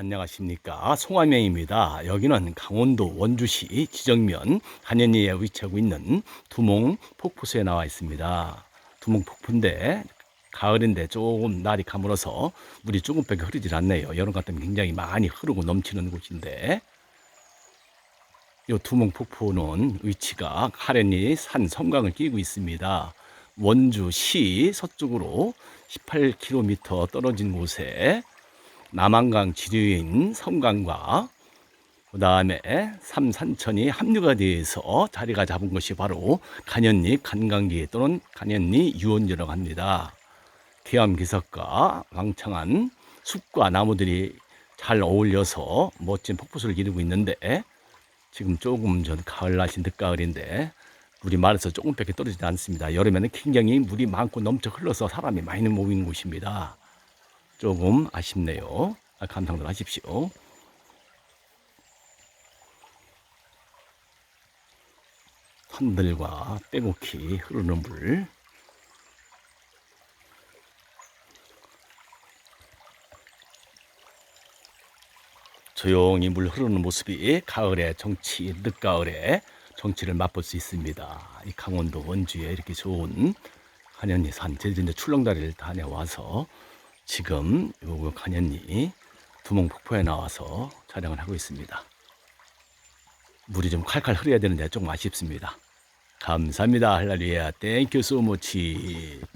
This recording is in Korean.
안녕하십니까 송화명입니다. 여기는 강원도 원주시 지정면 한현리에 위치하고 있는 두몽 폭포수에 나와 있습니다. 두몽 폭포인데 가을인데 조금 날이 가물어서 물이 조금밖에 흐르질 않네요. 여름 같으면 굉장히 많이 흐르고 넘치는 곳인데 이 두몽 폭포는 위치가 카렌리 산 섬광을 끼고 있습니다. 원주시 서쪽으로 18km 떨어진 곳에 남한강 지류인 섬강과 그 다음에 삼산천이 합류가 돼서 자리가 잡은 것이 바로 간현리 간강기 또는 간현리 유원지라고 합니다. 계암기석과 왕창한 숲과 나무들이 잘 어울려서 멋진 폭포수를 이루고 있는데 지금 조금 전 가을 날씨 늦가을인데 물이 마르서 조금밖에 떨어지지 않습니다. 여름에는 굉장히 물이 많고 넘쳐 흘러서 사람이 많이 모이는 곳입니다. 조금 아쉽네요. 아, 감상들 하십시오. 산들과 빼곡히 흐르는 물. 조용히 물 흐르는 모습이 가을의 정치, 늦가을의 정치를 맛볼 수 있습니다. 이 강원도 원주에 이렇게 좋은 한현리 산, 제주 이제 출렁다리를 다녀와서 지금 요 간현리 두몽폭포에 나와서 촬영을 하고 있습니다. 물이 좀 칼칼 흐려야 되는데 좀 아쉽습니다. 감사합니다. 할랄루야. 땡큐 소모치.